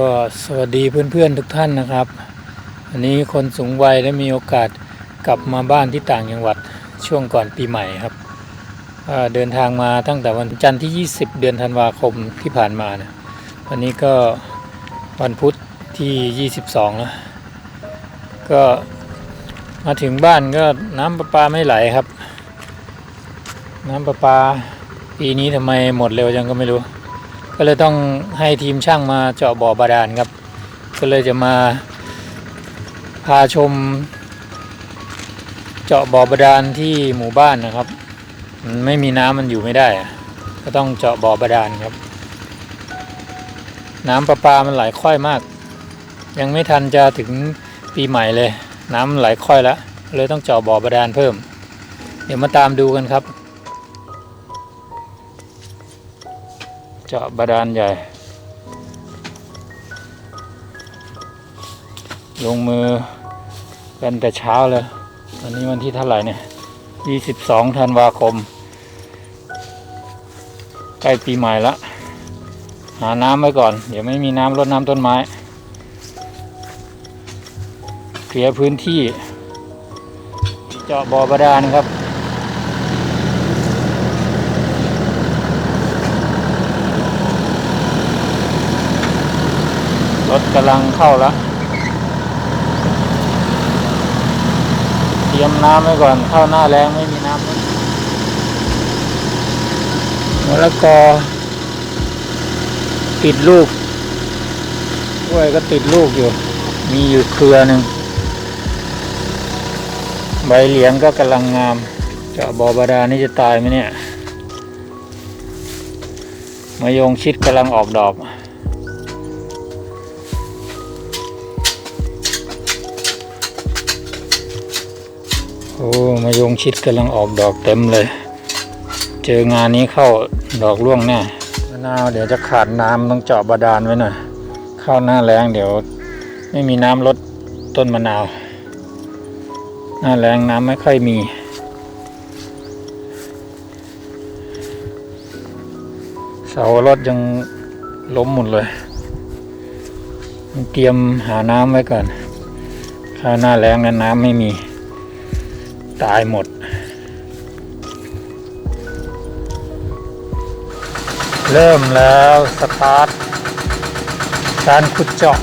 ก็สวัสดีเพื่อนๆทุกท่านนะครับอันนี้คนสูงวัยได้มีโอกาสกลับมาบ้านที่ต่างจังหวัดช่วงก่อนปีใหม่ครับเดินทางมาตั้งแต่วันจันทร์ที่ 20 เดือนธันวาคมที่ผ่านมานะวันนี้ก็วันพุธที่ 22แล้วก็มาถึงบ้านก็น้ำประปาไม่ไหลครับ น้ำประปาปีนี้ทำไมหมดเร็วจังก็ไม่รู้ ก็เลยต้องให้ทีมช่างมาเจาะบ่อบาดาลครับ ก็เลยจะมาพาชม เจาะบ่อบาดาลที่หมู่บ้านนะครับมันไม่มีน้ำมันอยู่ไม่ได้ก็ต้องเจาะบ่อบาดาลครับ น้ำประปามันไหลค่อยมาก ยังไม่ทันจะถึงปีใหม่เลย น้ำไหลค่อยแล้วเลยต้องเจาะบ่อบาดาลเพิ่ม เดี๋ยวมาตามดูกันครับ เจาะบาดาลใหญ่ ลงมือกันแต่เช้าเลยวันนี้วันที่เท่าไหร่เนี่ย22ธันวาคม ใกล้ปีใหม่ละ หาน้ำไว้ก่อน เดี๋ยวไม่มีน้ำรดน้ำต้นไม้ เคลียร์พื้นที่ เจาะบ่อบาดาลครับ รถกำลังเข้าแล้ว เตรียมน้ำไว้ก่อนเข้าหน้าแรงไม่มีน้ำแล้วมะละกอ ติดลูกกล้วยก็ติดลูกอยู่ มีอยู่เครือหนึ่ง ใบเหลียงก็กำลังงามเจาะบอบาดานี่จะตายไหมเนี่ยมะยงชิดกำลังออกดอก โอ้มายงชิดกำลังออกดอกเต็มเลย เจองานนี้เข้าดอกร่วงแน่มะนาวเดี๋ยวจะขาดน้ำต้องเจาะบาดาลไว้หน่อยเข้าหน้าแรงเดี๋ยว ไม่มีน้ำลดต้นมะนาว หน้าแรงน้ำไม่ค่อยมีเสารถยังล้มหมดเลย เตรียมหาน้ำไว้ก่อนข้าหน้าแรงนั้นน้ำไม่มี ตายหมด เริ่มแล้ว สตาร์ท การขุดเจาะ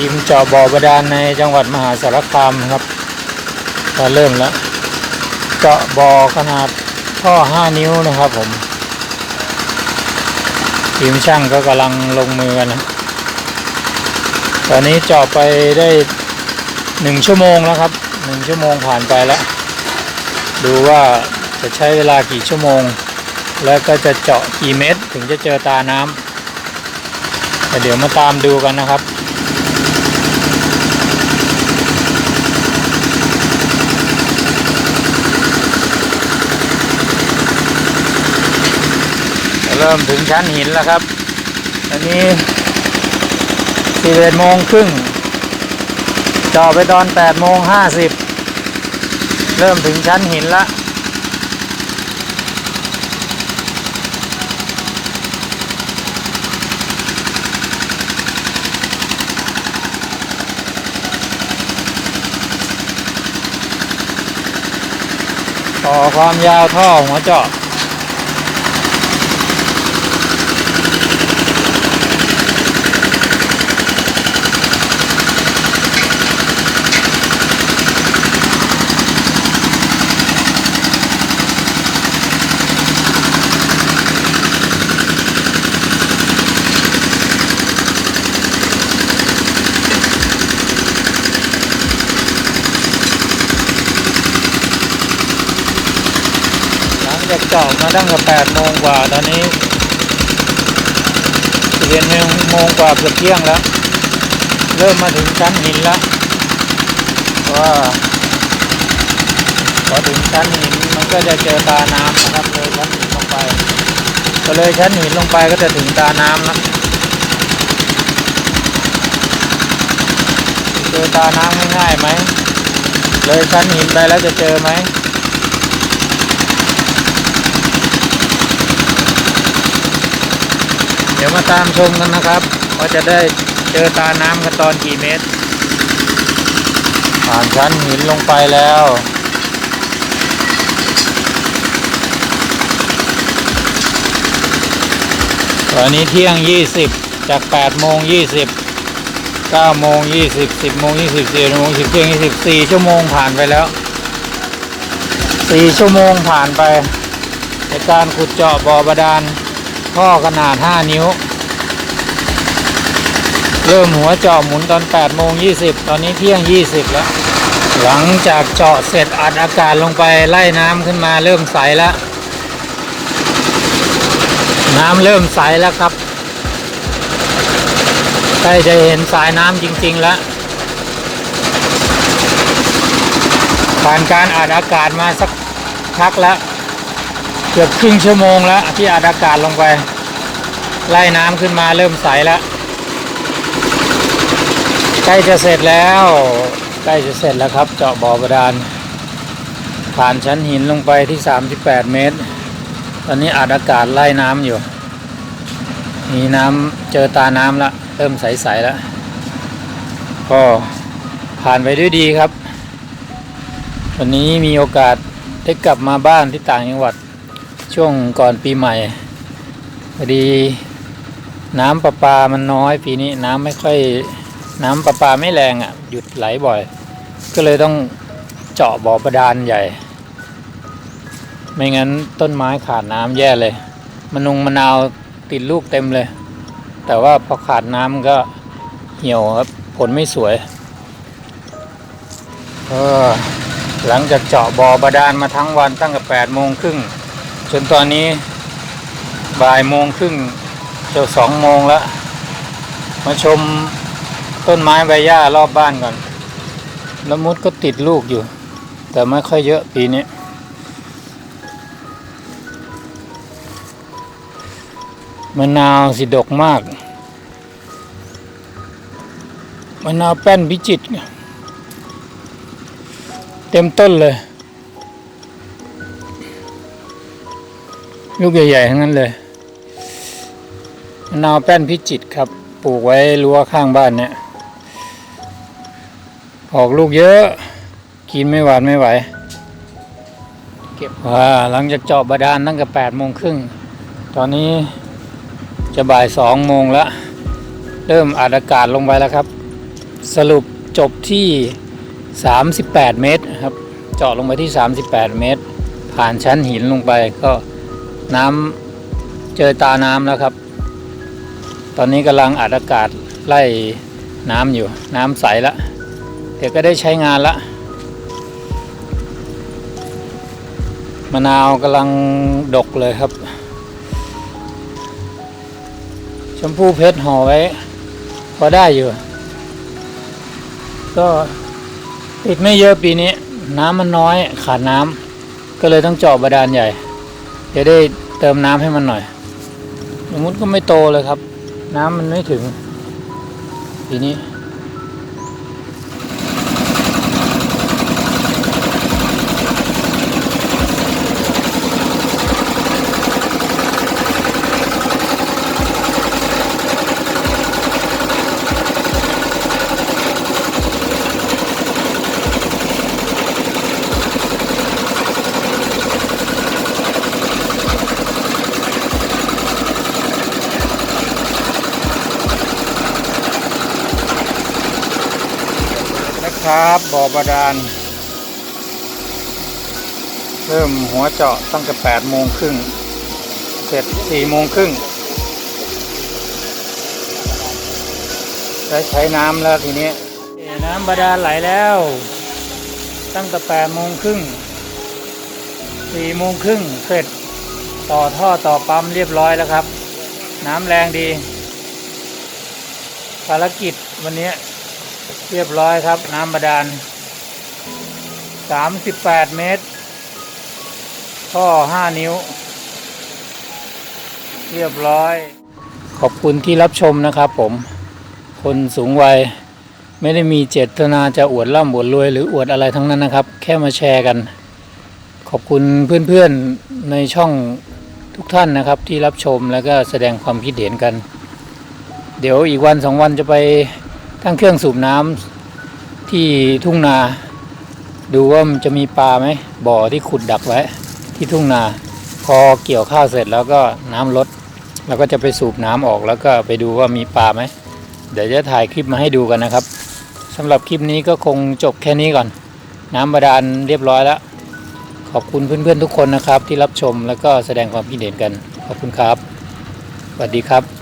ทีมเจาะบ่อบาดาลในจังหวัดมหาสารคามครับก็เริ่มแล้ว เจาะบ่อขนาดท่อ5 นิ้วนะครับผม ทีมช่างก็กำลังลงมือกันนะตอนนี้เจาะไปได้หนึ่งชั่วโมงแล้วครับหนึ่งชั่วโมงผ่านไปแล้ว ดูว่าจะใช้เวลากี่ชั่วโมง แล้วก็จะเจาะกี่เมตรถึงจะเจอตาน้ำแต่เดี๋ยวมาตามดูกันนะครับ เริ่มถึงชั้นหินแล้วครับ อันนี้สิบเอ็ดโมงครึ่งเจาะไปตอนแปดโมงห้าสิบเริ่มถึงชั้นหินละต่อความยาวท่อหัวเจาะ ต จากเจาะมาตั้งแต่แปดโมงกว่าตอนนี้เรียนโมงกว่าเกือบเที่ยงแล้ว เริ่มมาถึงชั้นหินแล้วเพราะว่าพอถึงชั้นหินมันก็จะเจอตาน้ำนะครับเลยชั้นหินลงไป ก็เลยชั้นหินลงไปก็จะถึงตาน้ำแล้วเจอตาน้ำง่ายๆไหมเลยชั้นหินไปแล้วจะเจอไหม เดี๋ยวมาตามชมกันนะครับว่าจะได้เจอตาน้ำกันตอนกี่เมตร ผ่านชั้นหินลงไปแล้วตอนนี้เที่ยง 20 จาก8โมง20 9โมง20 10โมง20 11โมง10เที่ยง24 ชั่วโมงผ่านไปแล้ว 4 ชั่วโมงผ่านไปในการขุดเจาะบ่อบาดาล ท่อขนาด 5 นิ้ว เริ่มหัวเจาะหมุนตอน8โมง20 ตอนนี้เที่ยง 20 แล้ว หลังจากเจาะเสร็จอัดอากาศลงไปไล่น้ำขึ้นมาเริ่มใสแล้ว น้ำเริ่มใสแล้วครับใกล้จะเห็นสายน้ำจริง ๆ แล้วผ่านการอัดอากาศมาสักพักแล้ว เกือบครึ่งชั่วโมงแล้วที่อัดอากาศลงไป ไล่น้ำขึ้นมาเริ่มใสแล้วใกล้จะเสร็จแล้วใกล้จะเสร็จแล้วครับ เจาะบ่อบาดาลผ่านชั้นหินลงไปที่ 38 เมตร ตอนนี้อัดอากาศไล่น้ำอยู่ มีน้ำเจอตาน้ำแล้วเริ่มใสๆแล้ว ก็ผ่านไปด้วยดีครับ วันนี้มีโอกาสได้กลับมาบ้านที่ต่างจังหวัด ช่วงก่อนปีใหม่พอดี น้ำประปามันน้อยปีนี้น้ำไม่ค่อยน้ำประปาไม่แรงอะ หยุดไหลบ่อย ก็เลยต้องเจาะบ่อประดานใหญ่ ไม่งั้นต้นไม้ขาดน้ำแย่เลยมะนุงมะนาวติดลูกเต็มเลย แต่ว่าพอขาดน้ำก็เหี่ยวครับผลไม่สวยเออหลังจากเจาะบ่อบาดาลมาทั้งวันตั้งแต่แปดโมงครึ่ง จนตอนนี้บ่ายโมงครึ่งจะสองโมงแล้ว มาชมต้นไม้ใบหญ้ารอบบ้านก่อนละมุดก็ติดลูกอยู่ แต่ไม่ค่อยเยอะปีนี้มะนาวสิดกมากมะนาวแป้นพิจิต เต็มต้นเลย ลูกใหญ่ๆทั้งนั้นเลยมะนาวแป้นพิจิตรครับ ปลูกไว้รั้วข้างบ้านเนี่ย ออกลูกเยอะ กินไม่หวานไม่ไหว เก็บว่าหลังจากเจาะบาดาลตั้งแต่แปดโมงครึ่ง ตอนนี้จะบ่ายสองโมงแล้ว เริ่มอัดอากาศลงไปแล้วครับ สรุปจบที่ 38 เมตรครับ เจาะลงไปที่ 38 เมตร ผ่านชั้นหินลงไปก็ น้ำเจอตาน้ำแล้วครับ ตอนนี้กำลังอัดอากาศไล่น้ำอยู่น้ำใสแล้วเดี๋ยวก็ได้ใช้งานละมะนาวกำลังดกเลยครับ ชมพู่เพชรห่อไว้ พอได้อยู่ ก็ติดไม่เยอะปีนี้ น้ำมันน้อยขาดน้ำก็เลยต้องเจาะบาดาลใหญ่ จะได้เติมน้ำให้มันหน่อยสมมติก็ไม่โตเลยครับ น้ำมันไม่ถึง ทีนี้ นะครับบ่อบาดาล เริ่มหัวเจาะตั้งแต่แปดโมงครึ่งเสร็จสี่โมงครึ่งได้ใช้น้ำแล้วทีนี้ น้ำบาดาลไหลแล้ว ตั้งแต่แปดโมงครึ่งสี่โมงครึ่งเสร็จต่อท่อต่อปั๊มเรียบร้อยแล้วครับ น้ำแรงดี ภารกิจวันนี้ เรียบร้อยครับ น้ำบาดาล 38 เมตร ท่อ 5 นิ้ว เรียบร้อย ขอบคุณที่รับชมนะครับผม คนสูงวัยไม่ได้มีเจตนาจะอวดร่ำอวดรวยหรืออวดอะไรทั้งนั้นนะครับ แค่มาแชร์กัน ขอบคุณเพื่อนๆในช่องทุกท่านนะครับที่รับชมแล้วก็แสดงความคิดเห็นกัน เดี๋ยวอีกวันสองวันจะไป ตั้งเครื่องสูบน้ำที่ทุ่งนา ดูว่ามันจะมีปลาไหมบ่อที่ขุดดักไว้ ที่ทุ่งนา พอเกี่ยวข้าวเสร็จแล้วก็น้ำลดเราก็จะไปสูบน้ำออกแล้วก็ไปดูว่ามีปลาไหมเดี๋ยวจะถ่ายคลิปมาให้ดูกันนะครับสำหรับคลิปนี้ก็คงจบแค่นี้ก่อน น้ำบาดาลเรียบร้อยแล้ว ขอบคุณเพื่อนๆทุกคนนะครับ ที่รับชมแล้วก็แสดงความคิดเห็นกัน ขอบคุณครับสวัสดีครับ